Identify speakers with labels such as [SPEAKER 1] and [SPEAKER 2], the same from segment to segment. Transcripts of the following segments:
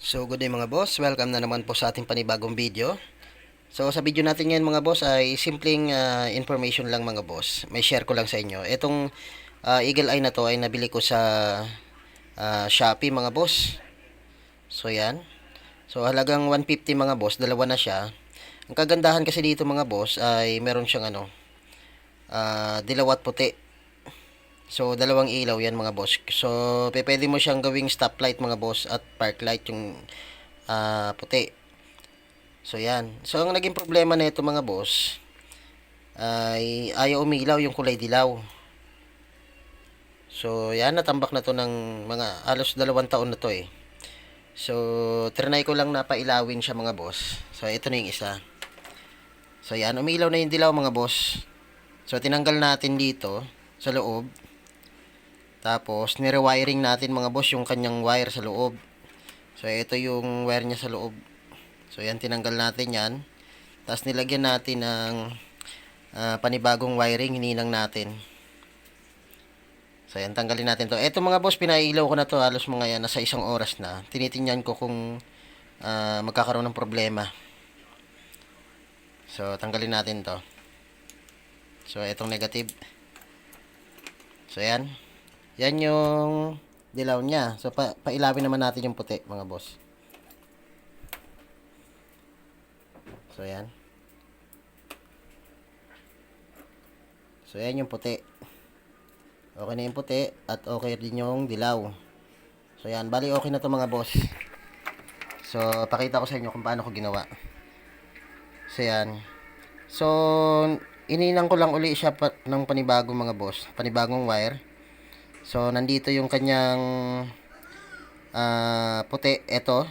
[SPEAKER 1] So good day mga boss, welcome na naman po sa ating panibagong video. So sa video natin ngayon mga boss ay simpleng ah, information lang mga boss. May share ko lang sa inyo. Itong ah, Eagle Eye na to ay nabili ko sa ah, Shopee mga boss. So yan. So halagang 150 mga boss, dalawa na siya. Ang kagandahan kasi dito mga boss ay meron siyang ano, ah, dilaw at puti. So, dalawang ilaw yan mga boss. So, pwede mo siyang gawing stoplight mga boss at park light yung ah, puti. So, yan. So, ang naging problema na ito mga boss ay ayaw umilaw yung kulay dilaw. So, yan. Natambak na to ng mga halos dalawang taon na to eh. So, trinay ko lang na pailawin siya mga boss. So, ito na yung isa. So, yan. Umilaw na yung dilaw mga boss. So, tinanggal natin dito sa loob. Tapos, nirewiring natin mga boss yung kanyang wire sa loob. So, ito yung wire niya sa loob. So, yan, tinanggal natin yan. Tapos, nilagyan natin ng ah, panibagong wiring, hininang natin. So, yan, tanggalin natin to. Ito mga boss, pinailaw ko na to halos mga yan, nasa isang oras na. Tinitingnan ko kung ah, magkakaroon ng problema. So, tanggalin natin to. So, itong negative. So, yan. Yan yung dilaw niya. So, pa pailawin naman natin yung puti, mga boss. So, yan. So, yan yung puti. Okay na yung puti at okay din yung dilaw. So, yan. Bali, okay na to mga boss. So, pakita ko sa inyo kung paano ko ginawa. So, yan. So, ininang ko lang uli siya pa, ng panibagong mga boss. Panibagong wire. So, nandito yung kanyang ah, puti. Ito.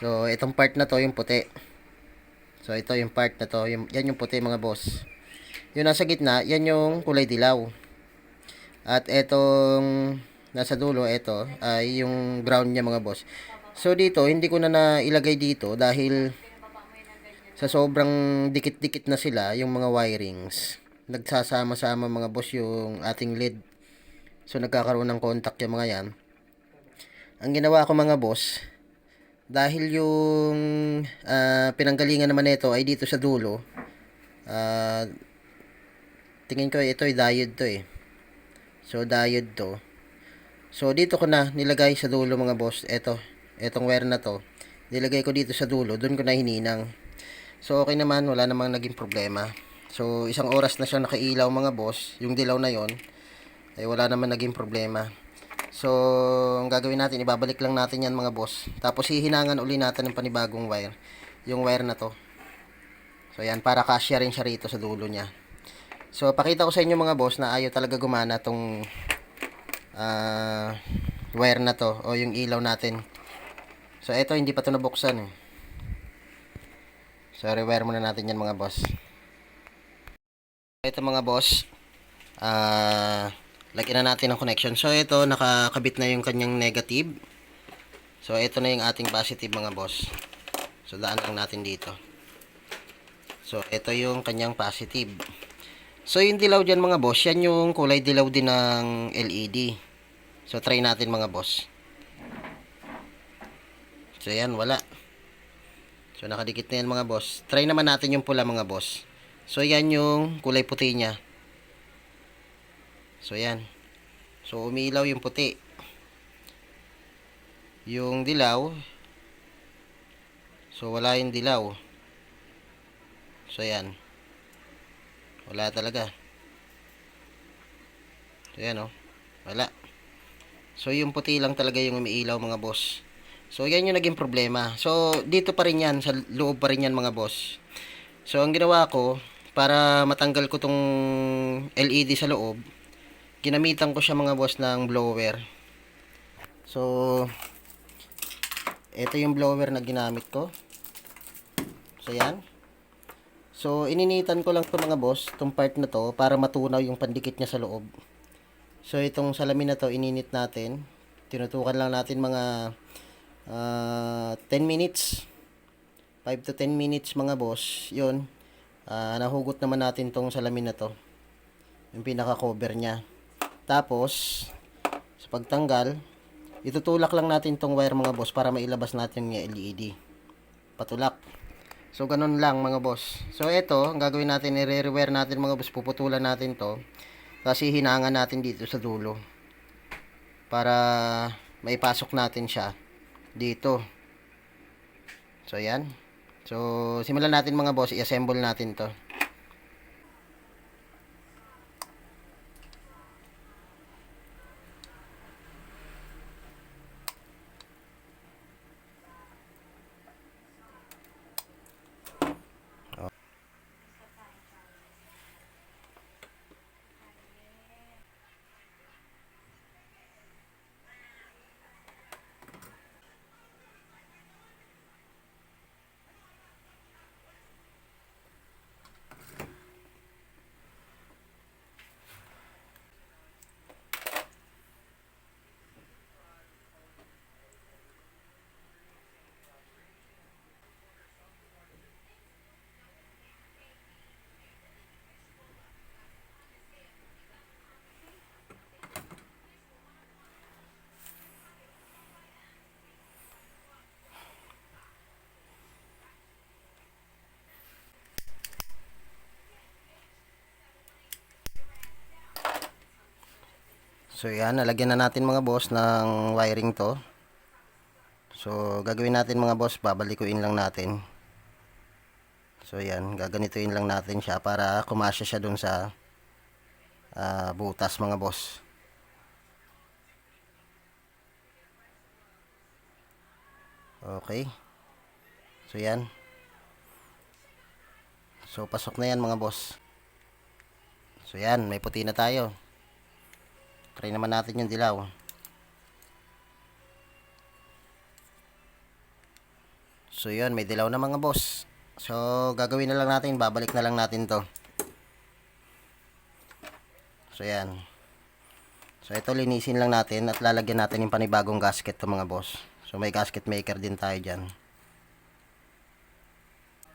[SPEAKER 1] So, itong part na to, yung puti. So, ito yung part na to. Yung, yan yung puti mga boss. Yung nasa gitna, yan yung kulay dilaw. At itong nasa dulo, ito, ay yung brown niya mga boss. So, dito, hindi ko na nailagay dito dahil sa sobrang dikit-dikit na sila, yung mga wirings, nagsasama-sama mga boss yung ating lead. So, nagkakaroon ng contact yung mga yan. Ang ginawa ko mga boss, dahil yung ah, pinanggalingan naman nito ay dito sa dulo, ah, tingin ko ito ay diode to eh. So, diode to. So, dito ko na nilagay sa dulo mga boss. Ito, etong wire na to. Nilagay ko dito sa dulo. Doon ko na hininang. So, okay naman. Wala namang naging problema. So, isang oras na siya nakailaw mga boss. Yung dilaw na yon ay wala naman naging problema. So, ang gagawin natin, ibabalik lang natin yan mga boss. Tapos, hihinangan uli natin ng panibagong wire. Yung wire na to. So, yan. Para kasya rin siya rito sa dulo niya. So, pakita ko sa inyo mga boss na ayaw talaga gumana tong ah, wire na to o yung ilaw natin. So, ito hindi pa to nabuksan eh. So, rewire muna natin yan mga boss. Ito mga boss, ah, lagyan na natin ng connection. So, ito, nakakabit na yung kanyang negative. So, ito na yung ating positive mga boss. So, daan lang natin dito. So, ito yung kanyang positive. So, yung dilaw dyan mga boss, yan yung kulay dilaw din ng LED. So, try natin mga boss. So, yan, wala. So, nakadikit na yan mga boss. Try naman natin yung pula mga boss. So, yan yung kulay puti niya. So, yan. So, umilaw yung puti. Yung dilaw. So, wala yung dilaw. So, yan. Wala talaga. So, yan, oh. Wala. So, yung puti lang talaga yung umiilaw, mga boss. So, yan yung naging problema. So, dito pa rin yan. Sa loob pa rin yan, mga boss. So, ang ginawa ko, para matanggal ko tong LED sa loob, ginamitan ko siya, mga boss, ng blower. So, ito yung blower na ginamit ko. So, yan. So, ininitan ko lang to mga boss, itong part na to, para matunaw yung pandikit niya sa loob. So, itong salamin na to, ininit natin. Tinutukan lang natin mga ah, 10 minutes. 5 to 10 minutes mga boss. Yun. Ah, nahugot naman natin tong salamin na to. Yung pinaka-cover niya. Tapos, sa pagtanggal, Itutulak lang natin tong wire mga boss para mailabas natin yung LED. Patulak. So, ganun lang mga boss. So, ito, ang gagawin natin, i-rewire natin mga boss. Puputulan natin to. Kasi hinangan natin dito sa dulo. Para maipasok natin siya dito. So, yan. So, simulan natin mga boss. I-assemble natin to. So yan, nalagyan na natin mga boss ng wiring to. So gagawin natin mga boss, babalikuin lang natin. So yan, gaganituin lang natin siya para kumasya siya dun sa ah, butas mga boss. Okay. So yan. So pasok na yan mga boss. So yan, may puti na tayo. Try naman natin yung dilaw. So yun, may dilaw na mga boss. So gagawin na lang natin, babalik na lang natin to. So yan. So ito linisin lang natin at lalagyan natin yung panibagong gasket to mga boss. So may gasket maker din tayo dyan.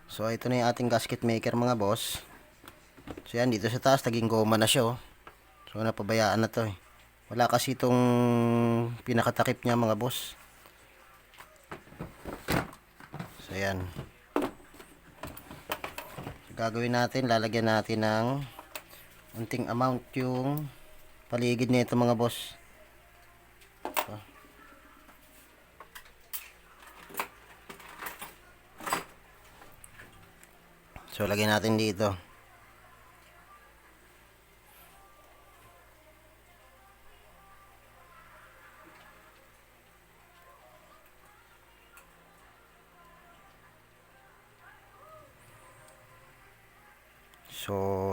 [SPEAKER 1] So ito na yung ating gasket maker mga boss. So yan, dito sa taas, naging goma na siya oh. So napabayaan na to eh. Wala kasi itong pinakatakip niya mga boss. So yan. So, gagawin natin, lalagyan natin ng unting amount yung paligid nito mga boss. So. So lagyan natin dito.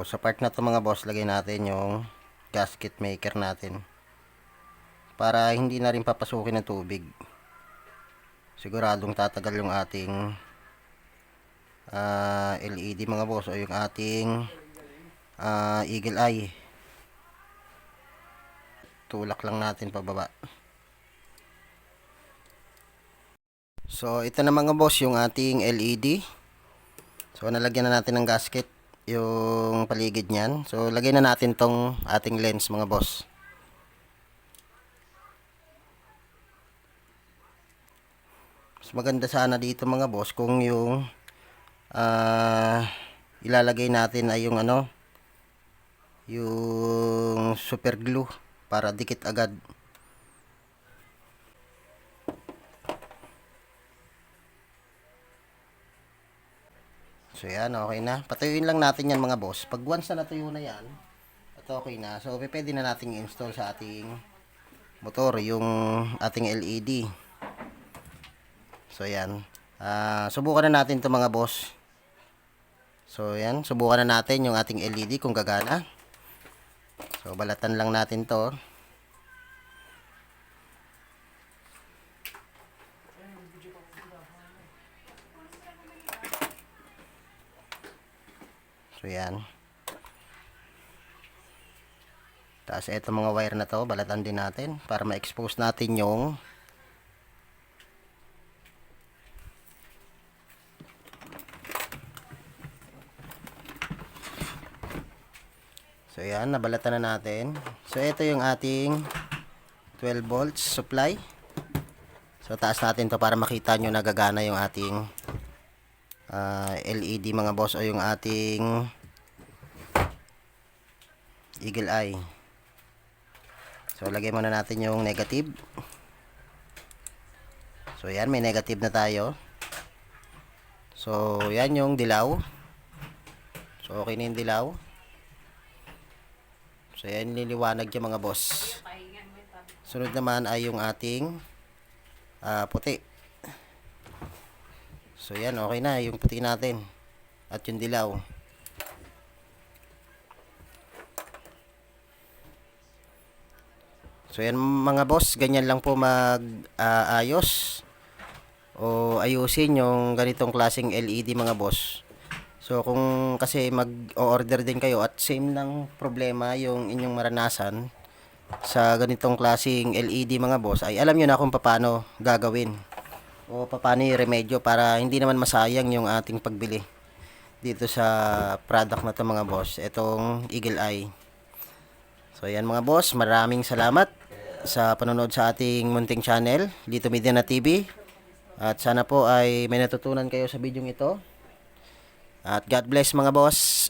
[SPEAKER 1] Sa part na to mga boss, lagay natin yung gasket maker natin. Para hindi na rin papasukin ng tubig. Siguradong tatagal yung ating ah, LED mga boss o yung ating ah, eagle eye. Tulak lang natin pababa. So, ito na mga boss yung ating LED. So, nalagyan na natin ng gasket yung paligid niyan. So, lagay na natin tong ating lens mga boss. Mas maganda sana dito mga boss kung yung ah, ilalagay natin ay yung ano yung super glue para dikit agad. So yan, okay na. Patuyuin lang natin yan mga boss. Pag once na natuyo na yan, at okay na. So pwede na natin i-install sa ating motor yung ating LED. So yan. Ah, subukan na natin to mga boss. So yan, subukan na natin yung ating LED kung gagana. So balatan lang natin to. Yan. Tapos ito mga wire na to, balatan din natin para ma-expose natin yung So yan, nabalatan na natin. So ito yung ating 12 volts supply. So taas natin to para makita nyo nagagana yung ating ah, LED mga boss o yung ating eagle eye. So lagay muna natin yung negative. So yan may negative na tayo. So yan yung dilaw. So okay na yung dilaw. So yan niliwanag yung mga boss. Sunod naman ay yung ating ah, puti. So yan, okay na yung puti natin. At yung dilaw. So yan mga boss, ganyan lang po mag-ayos o ayusin yung ganitong klaseng LED mga boss. So kung kasi mag-order din kayo at same lang problema yung inyong maranasan sa ganitong klaseng LED mga boss ay alam nyo na kung paano gagawin o paano remedyo para hindi naman masayang yung ating pagbili dito sa product na to mga boss itong Eagle Eye so yan mga boss maraming salamat sa panonood sa ating munting channel dito Media na TV at sana po ay may natutunan kayo sa video ito. At God bless mga boss